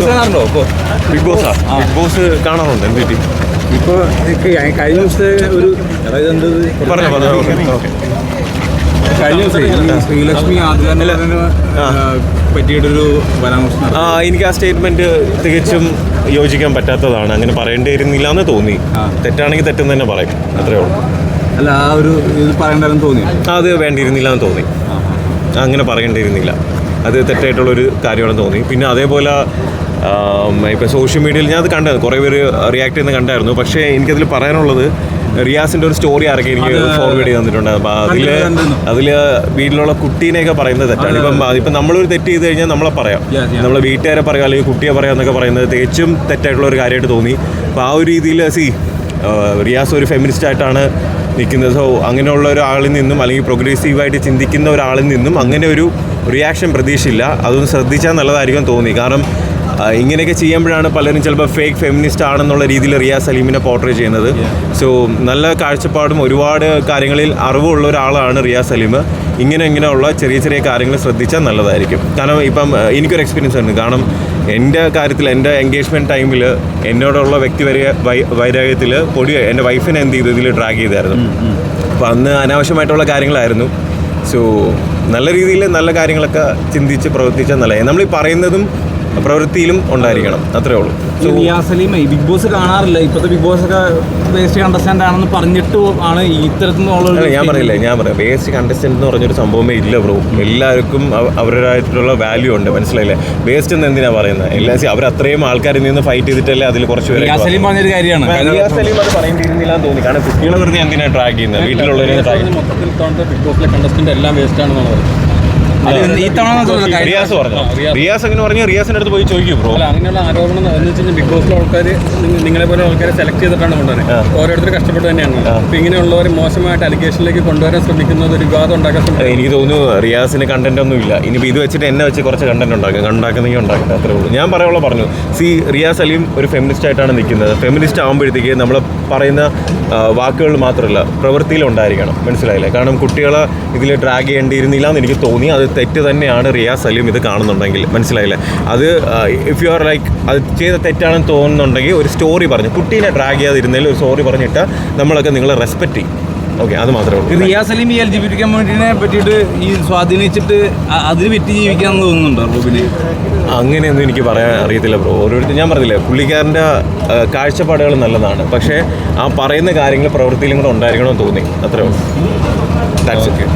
Boss കാണാറുണ്ടോ big ബോസാ. Big boss കാണാറുണ്ട് എന്ത് കിട്ടി ഇപ്പോൾ കഴിഞ്ഞ ദിവസത്തെ ഒരു അതായത് കഴിഞ്ഞ ദിവസം ഈ ശ്രീലക്ഷ്മി ആദ്യ പറ്റിയിട്ടൊരു പരാമർശം ആ എനിക്ക് ആ സ്റ്റേറ്റ്മെന്റ് തികച്ചും യോജിക്കാൻ പറ്റാത്തതാണ്. അങ്ങനെ പറയേണ്ടിയിരുന്നില്ല എന്ന് തോന്നി. തെറ്റാണെങ്കിൽ തെറ്റെന്ന് തന്നെ പറയും. അത്രേ ഉള്ളൂ. അല്ല ആ ഒരു ഇത് പറയണ്ടെന്ന് തോന്നി. അത് വേണ്ടിയിരുന്നില്ല എന്ന് തോന്നി. അങ്ങനെ പറയേണ്ടിയിരുന്നില്ല. അത് തെറ്റായിട്ടുള്ളൊരു കാര്യമാണെന്ന് തോന്നി. പിന്നെ അതേപോലെ ഇപ്പോൾ സോഷ്യൽ മീഡിയയിൽ ഞാൻ അത് കണ്ടായിരുന്നു. കുറേ പേര് റിയാക്ട് ചെയ്യുന്നത് കണ്ടായിരുന്നു. പക്ഷേ എനിക്കതിൽ പറയാനുള്ളത് റിയാസിന്റെ ഒരു സ്റ്റോറി ആരൊക്കെ എനിക്ക് ഫോർവേഡ് ചെയ്ത് തന്നിട്ടുണ്ട്. അതിൽ അതിൽ അതിൽ വീട്ടിലുള്ള കുട്ടീനെയൊക്കെ പറയുന്നത് തെറ്റാണ്. ഇപ്പം ഇപ്പം നമ്മളൊരു തെറ്റ് ചെയ്ത് കഴിഞ്ഞാൽ നമ്മളെ പറയാം. നമ്മളെ വീട്ടുകാരെ പറയാം അല്ലെങ്കിൽ കുട്ടിയെ പറയാം എന്നൊക്കെ പറയുന്നത് തികച്ചും തെറ്റായിട്ടുള്ള ഒരു കാര്യമായിട്ട് തോന്നി. അപ്പോൾ ആ ഒരു രീതിയിൽ സി റിയാസ് ഒരു ഫെമിനിസ്റ്റ് ആയിട്ടാണ് നിൽക്കുന്നത്. സോ അങ്ങനെയുള്ള ഒരാളിൽ നിന്നും അല്ലെങ്കിൽ പ്രോഗ്രസീവായിട്ട് ചിന്തിക്കുന്ന ഒരാളിൽ നിന്നും അങ്ങനെ ഒരു റിയാക്ഷൻ പ്രതീക്ഷയില്ല. അതൊന്ന് ശ്രദ്ധിച്ചാൽ നല്ലതായിരിക്കും തോന്നി. കാരണം ഇങ്ങനെയൊക്കെ ചെയ്യുമ്പോഴാണ് പലരും ചിലപ്പോൾ ഫേക്ക് ഫെമിനിസ്റ്റ് ആണെന്നുള്ള രീതിയിൽ റിയാസ് സലീമിനെ പോർട്രേ ചെയ്യുന്നത്. സോ നല്ല കാഴ്ചപ്പാടും ഒരുപാട് കാര്യങ്ങളിൽ അറിവുള്ള ഒരാളാണ് റിയാസ് സലീം. ഇങ്ങനെ ഇങ്ങനെയുള്ള ചെറിയ ചെറിയ കാര്യങ്ങൾ ശ്രദ്ധിച്ചാൽ നല്ലതായിരിക്കും. കാരണം ഇപ്പം എനിക്കൊരു എക്സ്പീരിയൻസ് ഉണ്ട്. കാരണം എന്റെ കാര്യത്തിൽ എന്റെ എൻഗേജ്മെന്റ് ടൈമിൽ എന്നോടുള്ള വ്യക്തി വരെ വൈരാഗ്യത്തിൽ പൊടി എന്റെ വൈഫിനെ എന്ത് ചെയ്തു? ഇതിൽ ഡ്രാഗ് ചെയ്തായിരുന്നു. അപ്പോൾ അന്ന് അനാവശ്യമായിട്ടുള്ള കാര്യങ്ങളായിരുന്നു. സോ നല്ല രീതിയിൽ നല്ല കാര്യങ്ങളൊക്കെ ചിന്തിച്ച് പ്രവർത്തിച്ചാൽ നല്ല നമ്മൾ ഈ പറയുന്നതും പ്രവൃത്തിയിലും ഉണ്ടായിരിക്കണം. അത്രേ ഉള്ളൂ. സലീം ബിഗ് ബോസ് കാണാറില്ല. ഇപ്പോഴത്തെ ബിഗ് ബോസ് ഒക്കെ വേസ്റ്റ് കണ്ടസ്റ്റന്റ് ആണെന്ന് പറഞ്ഞിട്ട് ആണ് ഇത്തരത്തിൽ ഇത്തരത്തിലുള്ള ഞാൻ പറയില്ല ഞാൻ പറയാം. വേസ്റ്റ് കണ്ടസ്റ്റന്റ് എന്ന് പറഞ്ഞൊരു സംഭവമേ ഇല്ല ബ്രോ എല്ലാവർക്കും അവ- അവരുടേതായിട്ടുള്ള വാല്യൂ ഉണ്ട്. മനസ്സിലായില്ലേ? വേസ്റ്റ് എന്ന് എന്തിനാ പറയുന്നത് എല്ലാ അവർ അത്രയും ആൾക്കാരിൽ നിന്ന് ഫൈറ്റ് ചെയ്തിട്ടല്ലേ അതിൽ കുറച്ച് പേര് സലീം പറഞ്ഞൊരു കാര്യമാണ്. സലീം അത് പറയേണ്ടിയിരുന്നില്ല എന്ന് തോന്നി? കാരണം കുട്ടികളെ വെറുതെ എന്തിനാണ് ട്രാക്ക് ചെയ്യുന്നത്? വീട്ടിലുള്ളവരെ ട്രാക്ക് ചെയ്യുന്നത് മൊത്തത്തിൽ ഇത്തവണത്തെ ബിഗ് ബോസിലെ കണ്ടസ്റ്റന്റ് എല്ലാം വേസ്റ്റ് ആണെന്നാണ് പറയുന്നത്. ഈ തവണ റിയാസ് പറഞ്ഞു റിയാസ്. അങ്ങനെ പറഞ്ഞു? റിയാസിന്റെ അടുത്ത് പോയി ചോദിക്കൂ ബ്രോ. അങ്ങനെയുള്ള ആരോപണം എന്ന് വെച്ചാൽ ബിഗ് ബോസിലെ ആൾക്കാർ നിങ്ങളെ പോലെ ആൾക്കാരെ സെലക്ട് ചെയ്തിട്ടാണ് കൊണ്ടുവരുന്നത്. ഓരോരുത്തർ കഷ്ടപ്പെട്ട് തന്നെയാണ്. അപ്പൊ ഇങ്ങനെയുള്ളവർ മോശമായിട്ട് അലിഗേഷനിലേക്ക് കൊണ്ടുവരാൻ ശ്രമിക്കുന്നത് ഒരു വിവാദം ഉണ്ടാക്കാൻ ശ്രമിക്കുന്നത് എനിക്ക് തോന്നുന്നു റിയാസിന് കണ്ടന്റ് ഒന്നും ഇല്ല. ഇനിയിപ്പോൾ ഇത് വെച്ചിട്ട് എന്നെ വെച്ച് കുറച്ച് കണ്ടന്റ് ഉണ്ടാക്കും ഉണ്ടാക്കുന്നെങ്കിൽ ഉണ്ടാക്കട്ടെ അത്രേ ഉള്ളൂ. ഞാൻ പറയാനുള്ള പറഞ്ഞു. സി റിയാസ് അലിയും ഒരു ഫെമിനിസ്റ്റ് ആയിട്ടാണ് നിൽക്കുന്നത്. ഫെമിനിസ്റ്റ് ആകുമ്പോഴത്തേക്ക് നമ്മൾ പറയുന്ന വാക്കുകൾ മാത്രമല്ല പ്രവൃത്തിയിൽ ഉണ്ടായിരിക്കണം മനസ്സിലായില്ലേ? കാരണം കുട്ടികളെ ഇതിൽ ഡ്രാഗ് ചെയ്യേണ്ടിയിരുന്നില്ല എന്ന് എനിക്ക് തോന്നി. അത് തെറ്റ് തന്നെയാണ് റിയാസ് അലിയും ഇത് കാണുന്നുണ്ടെങ്കിൽ. മനസ്സിലായില്ലേ? അത് ഇഫ് യു ആർ ലൈക്ക് അത് ചെയ്ത തെറ്റാണെന്ന് തോന്നുന്നുണ്ടെങ്കിൽ ഒരു സ്റ്റോറി പറഞ്ഞു. കുട്ടീനെ ഡ്രാഗ് ചെയ്യാതിരുന്നതിൽ ഒരു സ്റ്റോറി പറഞ്ഞിട്ട് നമ്മളൊക്കെ നിങ്ങളെ റെസ്പെക്ട് ചെയ്യും. ഓക്കെ അത് മാത്രമേ ഉള്ളൂ. റിയാസ് അലീം ഈ എൽ ജി ബി ടി കമ്മ്യൂണിറ്റിനെ പറ്റിയിട്ട് ഈ സ്വാധീനിച്ചിട്ട് അതിന് അതിൽ വിറ്റ് ജീവിക്കാന്ന് തോന്നുന്നുണ്ടോ റൂബിന്? അങ്ങനെയൊന്നും എനിക്ക് പറയാൻ അറിയത്തില്ല ബ്രോ. ഓരോരുത്തർ ഞാൻ പറഞ്ഞില്ലേ പുള്ളിക്കാരന്റെ കാഴ്ചപ്പാടുകൾ നല്ലതാണ്. പക്ഷേ ആ പറയുന്ന കാര്യങ്ങൾ പ്രവൃത്തിയിലും കൂടെ ഉണ്ടായിരിക്കണമെന്ന് തോന്നി. അത്രേ ഉള്ളൂ. Thanks thank you